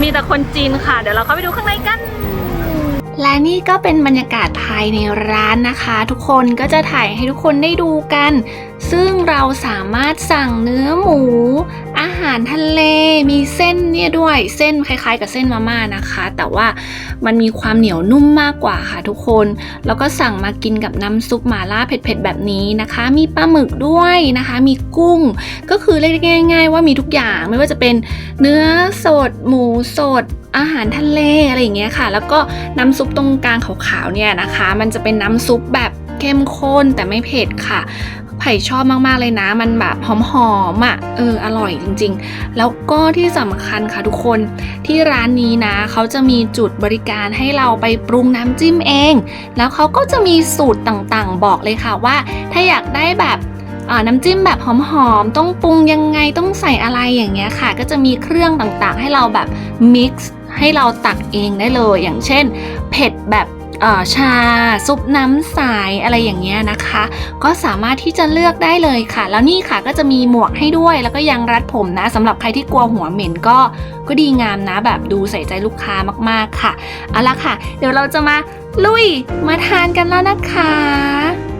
มีแต่คนจีนค่ะ เดี๋ยวเราเข้าไปดูข้างในกัน และนี่ก็เป็นบรรยากาศภายในร้านนะคะ ทุกคนก็จะถ่ายให้ทุกคนได้ดูกัน ซึ่งเราสามารถสั่งเนื้อหมู อาหารทะเลมีเส้นเนี่ยด้วยเส้นคล้ายๆ กับเส้นมาม่านะคะ แต่ว่ามันมีความเหนียวนุ่มมากกว่าค่ะทุกคน แล้วก็สั่งมากินกับน้ำซุปหม่าล่าเผ็ดๆแบบนี้นะคะ มีปลาหมึกด้วยนะคะ มีกุ้ง ก็คือเรียกง่าย ๆ ว่ามีทุกอย่างไม่ว่าจะเป็นเนื้อสด หมูสด อาหารทะเลอะไรอย่างเงี้ยค่ะ แล้วก็น้ำซุปตรงกลางขาวๆเนี่ยนะคะ มันจะเป็นน้ำซุปแบบเข้มข้นแต่ไม่เผ็ดค่ะไผ่ชอบมาก ๆ เลยนะ มันแบบหอมๆอะ เออ อร่อยจริง ๆ แล้วก็ที่สำคัญค่ะทุกคน ที่ร้านนี้นะ เขาจะมีจุดบริการให้เราไปปรุงน้ำจิ้มเอง แล้วเขาก็จะมีสูตรต่างๆ บอกเลยค่ะว่า ถ้าอยากได้แบบน้ำจิ้มแบบหอมๆ ต้องปรุงยังไง ต้องใส่อะไรอย่างเงี้ยค่ะ ก็จะมีเครื่องต่างๆ ให้เราแบบ mix ให้เราตักเองได้เลย อย่างเช่น เผ็ดแบบชาซุปน้ำใสอะไรอย่างเงี้ยนะคะ ก็สามารถที่จะเลือกได้เลยค่ะ แล้วนี่ค่ะก็จะมีหมวกให้ด้วย แล้วก็ยังรัดผมนะสำหรับใครที่กลัวหัวเหม็นก็ก็ดีงามนะ แบบดูใส่ใจลูกค้ามากๆค่ะเอาละค่ะ เดี๋ยวเราจะมาลุยมาทานกันแล้วนะคะ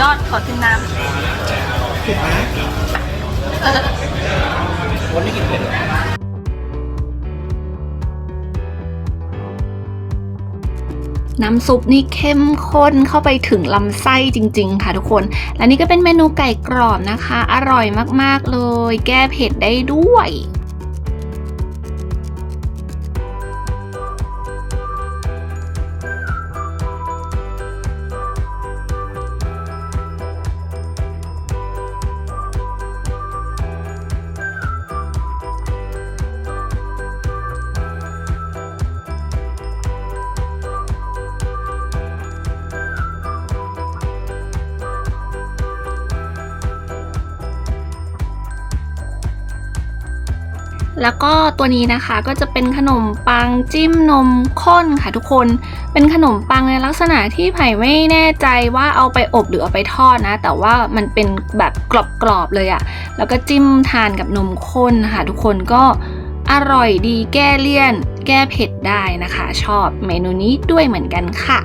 ยอดขอกินน้ำคนไม่กินเผ็ดน้ำซุปนี่เข้มข้นเข้าไปถึงลำไส้จริง ๆ ค่ะทุกคน และนี่ก็เป็นเมนูไก่กรอบนะคะ อร่อยมากๆเลย แก้เผ็ดได้ด้วย แล้วก็ตัวนี้นะคะก็จะเป็นขนมปังจิ้มนมข้นค่ะทุกคน เป็นขนมปังในลักษณะที่ไผ่ไม่แน่ใจว่าเอาไปอบหรือเอาไปทอดนะ แต่ว่ามันเป็นแบบกรอบๆเลยอะแล้วก็จิ้มทานกับนมข้นค่ะทุกคนก็อร่อยดีแก้เลี่ยน แก้เผ็ดได้นะคะ ชอบเมนูนี้ด้วยเหมือนกันค่ะ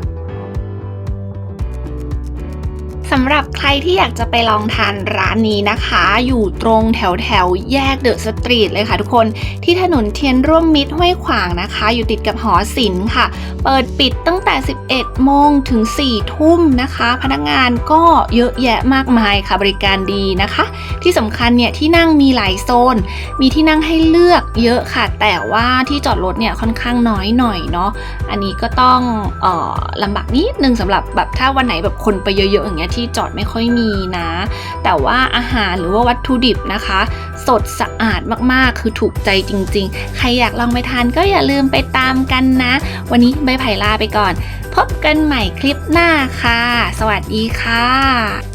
สำหรับใครที่อยากจะไปลองทานร้านนี้นะคะ อยู่ตรงแถวแถวแยกเดอะสตรีทเลยค่ะทุกคนที่ถนนเทียนร่วมมิตรห้วยขวางนะคะ อยู่ติดกับหอศิลป์ค่ะ เปิดปิดตั้งแต่ 11 โมงถึง 4 ทุ่มนะคะ พนักงานก็เยอะแยะมากมายค่ะบริการดีนะคะ ที่สำคัญเนี่ยที่นั่งมีหลายโซน มีที่นั่งให้เลือกเยอะค่ะ แต่ว่าที่จอดรถเนี่ยค่อนข้างน้อยหน่อยเนาะอันนี้ก็ต้องออลำบากนิดนึงสำหรับแบบถ้าวันไหนแบบคนไปเยอะๆอย่างเงี้ยที่จอดไม่ค่อยมีนะ แต่ว่าอาหารหรือว่าวัตถุดิบนะคะ สดสะอาดมากๆ คือถูกใจจริง ๆ ใครอยากลองไปทานก็อย่าลืมไปตามกันนะ วันนี้ใบไผ่ลาไปก่อน พบกันใหม่คลิปหน้าค่ะ สวัสดีค่ะ